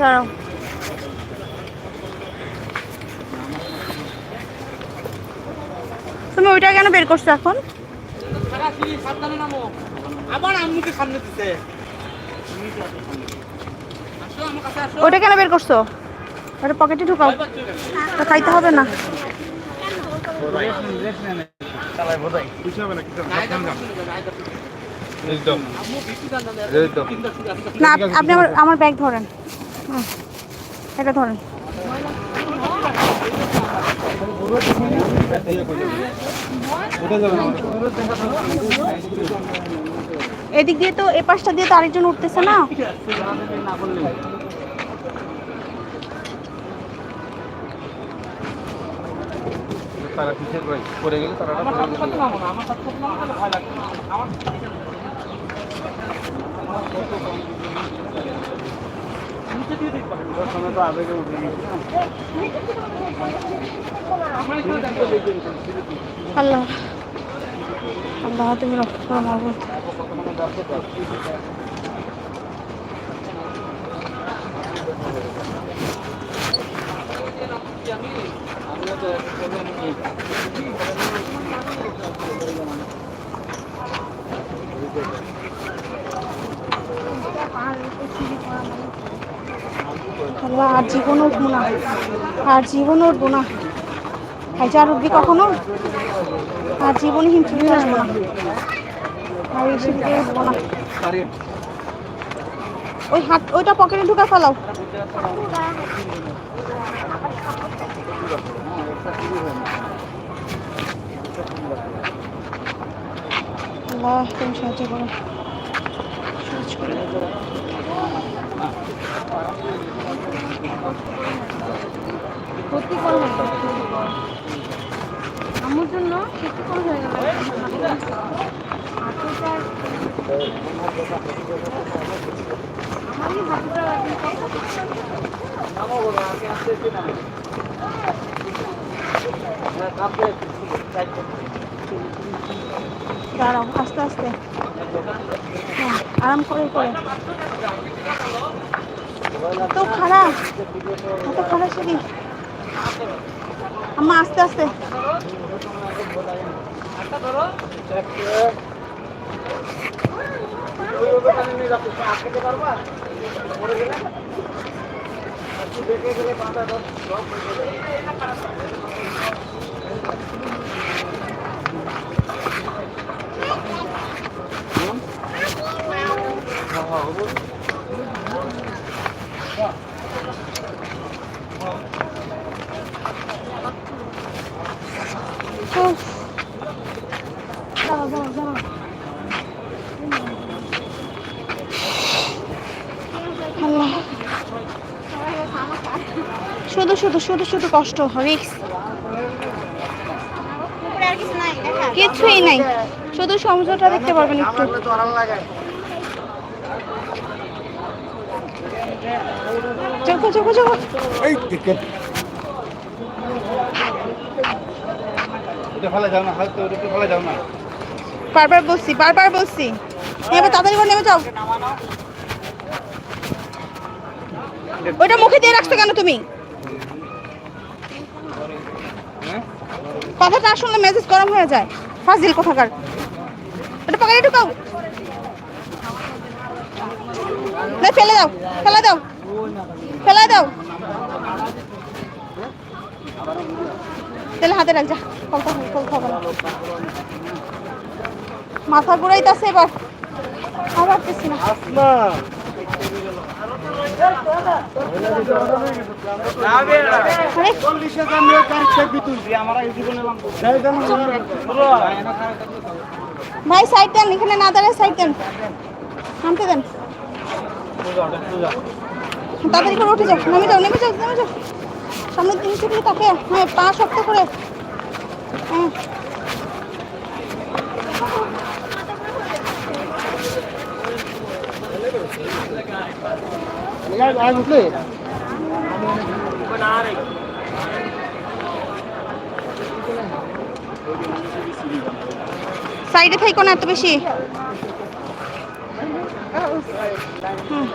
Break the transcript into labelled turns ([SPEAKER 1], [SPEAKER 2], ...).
[SPEAKER 1] দাঁড়াও। তুমি ওইটা কেন বের করছ এখন?
[SPEAKER 2] সাবধানে নামো। আবার আম্মুকে সামনে দিতে আসো আমার কাছে আসো।
[SPEAKER 1] ওইটা কেন বের করছ? ওটা পকেটে ঢুকাও। তো খাইতে হবে না। না আপ- আপনি আমার আমার ব্যাগ ধরেন। এটা ধরেন। এদিক দিয়ে তো, এ পাশটা দিয়ে তো আরেকজন উঠতেছে না?
[SPEAKER 3] তারা পিছিয়ে পড়ে- গেলে তারা
[SPEAKER 2] আমার
[SPEAKER 1] আল্লাহ। আল্লাহ তুমি রক্ষা করো মাহবুব। আল্লাহ আর জীবনও উঠবো আর জীবনও উঠবো না। উঠবি কখনো? আর জীবনে হিমচুড়ি আসব না। আর এই শীতে উঠবো না। ওই হাত, ওইটা পকেটে ঢুকা ফেলাও। আল্লাহ, তুমি সাহায্য করো। সাহায্য করো।
[SPEAKER 4] আমার জন্য ক্ষতি কম হয়ে গেল। আমারই হাঁটুটা
[SPEAKER 1] দাঁড়াও আস্তে আস্তে। আরাম করে করে। তো খারাপ এত খারাপ সিঁড়ি আম্মা আস্তে আস্তে। দাঁড়াও শুধু শুধু শুধু শুধু কষ্ট রিক্স কিছুই নাই। শুধু সমুদ্রটা দেখতে পারবেন একটু। চোখো চোখো চোখো।
[SPEAKER 3] এই টিকেট এটা ফেলে যাও না হয়তো ওটা ফেলে যাও না।
[SPEAKER 1] বারবার বলছি বারবার বলছি। এবার তাড়াতাড়ি করে নেমে যাও। ওইটা মুখে দিয়ে রাখছো কেন তুমি? কথাটা শুনলে মেসেজ গরম হয়ে যায়। ফাজিল কোথাকার। ওটা পকেটে ঢুকাও। না, ফেলে দাও ফেলে দাও ফেলে দাও। তাহলে হাতে রাখ, যা কল কল কল খাব না ঘুরাইতেছে এবার। আর পারতেছি না। ভাই সাইড দেন, এখানে না দাঁড়ায় সাইড দেন। নামতে দেন। তাড়াতাড়ি করে উঠে যাও। নেমে যাও নেমে যাও নেমে যাও। সামনের জিনিসগুলো তাকে হ্যাঁ পা শক্ত করে। হ্যাঁ।
[SPEAKER 3] উঠলে
[SPEAKER 1] সাইডে থাইকো না এত বেশি। হুম